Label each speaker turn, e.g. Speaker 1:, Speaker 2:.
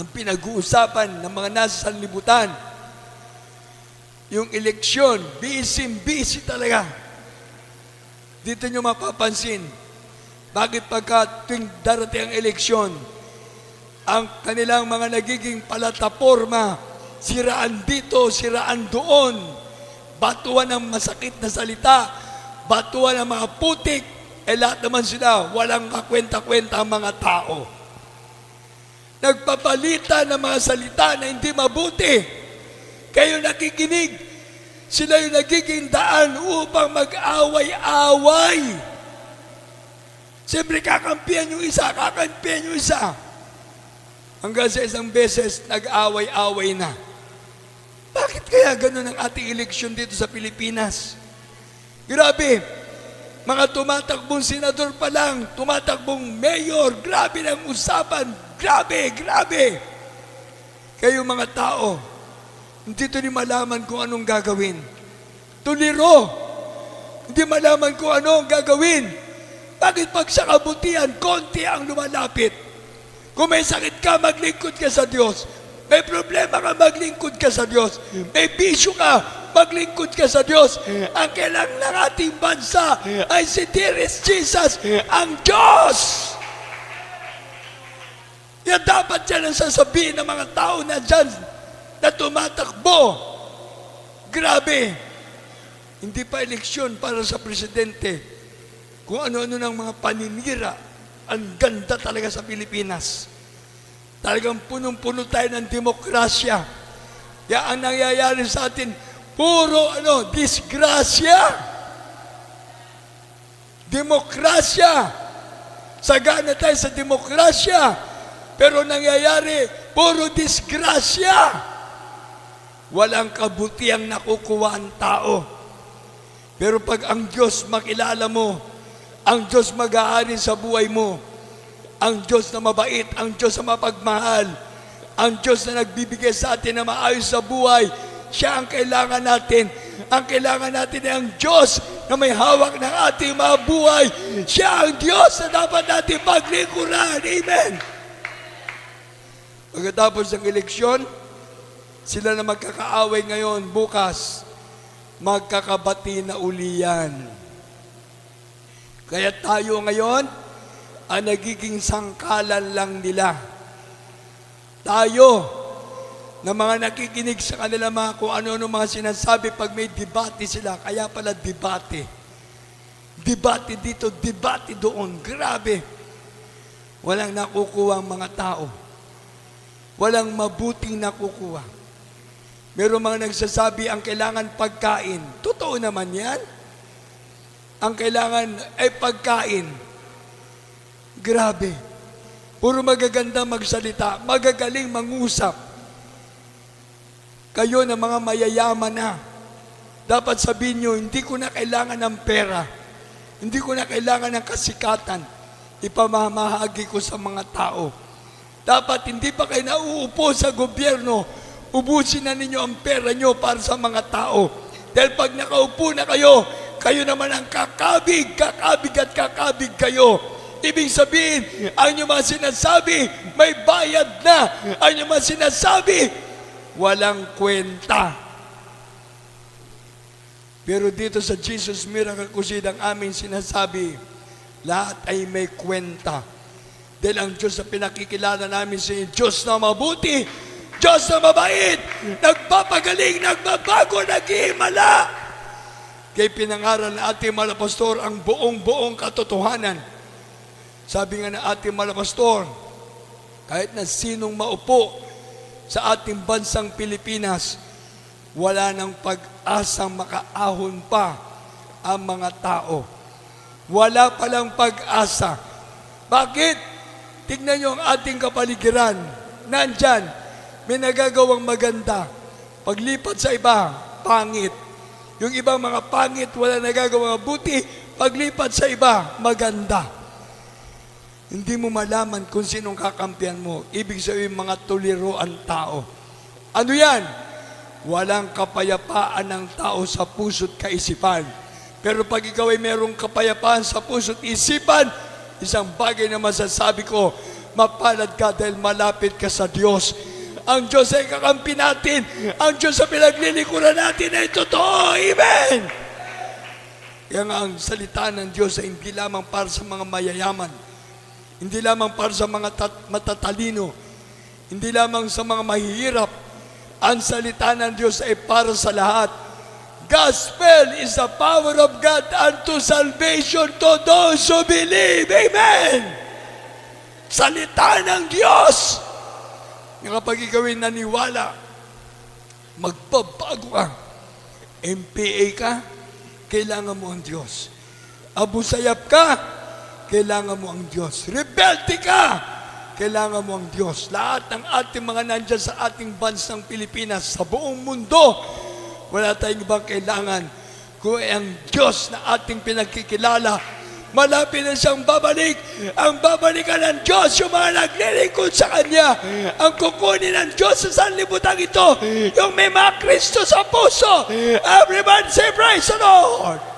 Speaker 1: ang pinag-uusapan ng mga nasa sanlibutan. Yung eleksyon, busy-busy talaga. Dito nyo mapapansin, bakit pagka tuwing darating ang eleksyon, ang kanilang mga nagiging palataporma, siraan dito, siraan doon, batuan ng masakit na salita, batuan ng mga putik, eh lahat naman sila, walang kakwenta-kwenta ang mga tao. Nagpapalita ng mga salita na hindi mabuti. Kayo nakikinig, sila yung nagiging daan upang mag-away-away. Siyempre, kakampihan yung isa, kakampihan yung isa. Hanggang sa isang beses, nag-away-away na. Bakit kaya ganun ang ating eleksyon dito sa Pilipinas? Grabe, mga tumatakbong senador pa lang, tumatakbong mayor, grabe ng usapan, grabe, grabe. Kayo mga tao, hindi to ni malaman kung anong gagawin. Tuliro, hindi malaman kung ano ang gagawin. Bakit pag sa kabutihan, konti ang lumalapit? Kung may sakit ka, maglingkod ka sa Diyos. May problema ka, maglingkod ka sa Diyos. May bisyo ka, maglingkod ka sa Diyos. Ang kailangan ng ating bansa ay si Dearest Jesus, ang Diyos. Yan dapat yan ang sasabihin ng mga tao na dyan na tumatakbo. Grabe. Hindi pa eleksyon para sa presidente. Kung ano-ano ng mga paninira. Ang ganda talaga sa Pilipinas. Talagang punong-puno tayo ng demokrasya. Kaya ang nangyayari sa atin, puro ano, disgrasya. Demokrasya. Sagana tayo sa demokrasya. Pero nangyayari, puro disgrasya. Walang kabutiang nakukuha ang tao. Pero pag ang Diyos makilala mo, ang Diyos mag-aari sa buhay mo, ang Diyos na mabait, ang Diyos na mapagmahal, ang Diyos na nagbibigay sa atin na maayos sa buhay, siya ang kailangan natin. Ang kailangan natin ay ang Diyos na may hawak ng ating mga buhay. Siya ang Diyos na dapat natin paglingkuran. Amen. Pagkatapos ng eleksyon, sila na magkakaaway ngayon, bukas, magkakabati na uli yan. Kaya tayo ngayon, ang nagiging sangkalan lang nila. Tayo, na mga nakikinig sa kanila mga kung ano-ano mga sinasabi pag may debate sila, kaya pala debate. Debate dito, debate doon. Grabe. Walang nakukuha ang mga tao. Walang mabuting nakukuha. Meron mga nagsasabi ang kailangan pagkain. Totoo naman yan. Ang kailangan ay pagkain. Grabe. Puro magaganda magsalita, magagaling mangusap. Kayo na mga mayayaman na, dapat sabihin nyo, hindi ko na kailangan ng pera. Hindi ko na kailangan ng kasikatan. Ipamamahagi ko sa mga tao. Dapat hindi pa kayo nauupo sa gobyerno, ubusin na ninyo ang pera nyo para sa mga tao. Dahil pag nakaupo na kayo, kayo naman ang kakabig, kakabig at kakabig kayo. Ibig sabihin, ang inyong mga sinasabi, may bayad na. Ang inyong mga sinasabi, walang kwenta. Pero dito sa Jesus Miracle Crusade, ang aming sinasabi, lahat ay may kwenta. Dahil ang Diyos na pinakikilala namin sa Diyos na mabuti, Diyos na mabait, nagpapagaling, nagbabago, nag-iimala. Kay pinangaral na ating malapastor ang buong-buong katotohanan. Sabi nga na ating malapastor, kahit na sinong maupo sa ating bansang Pilipinas, wala nang pag-asang makaahon pa ang mga tao. Wala palang pag-asa. Bakit? Tignan nyo ang ating kapaligiran. Nandyan, may nagagawang maganda. Paglipat sa iba, pangit. Yung ibang mga pangit, wala nagagawang mabuti. Paglipat sa iba, maganda. Hindi mo malaman kung sinong kakampihan mo. Ibig sabihin, mga tuliro ang tao. Ano yan? Walang kapayapaan ng tao sa puso't kaisipan. Pero pag ikaw ay merong kapayapaan sa puso't isipan, isang bagay na masasabi ko, mapalad ka dahil malapit ka sa Diyos. Ang Diyos ay kakampi natin. Ang Diyos sa pinaglilikuran natin ay totoo. Amen! Kaya nga ang salita ng Diyos ay hindi lamang para sa mga mayayaman. Hindi lamang para sa mga tat- matatalino. Hindi lamang sa mga mahihirap. Ang salita ng Diyos ay para sa lahat. Gospel is the power of God unto salvation to those who believe. Amen! Salita ng Diyos! Na kapag ikaw ay naniwala, magbabago ka. MPA ka, kailangan mo ang Diyos. Abusayap ka, kailangan mo ang Diyos. Rebelde ka, kailangan mo ang Diyos. Lahat ng ating mga nandyan sa ating bansang Pilipinas, sa buong mundo, wala tayong ibang kailangan kung ang Diyos na ating pinagkikilala. Malapit na siyang babalik. Ang babalikan ng Diyos, yung mga naglilingkod sa Kanya. Ang kukunin ng Diyos sa sanlibutan ito, yung may mga Kristo sa puso. Everyone say, Praise the Lord!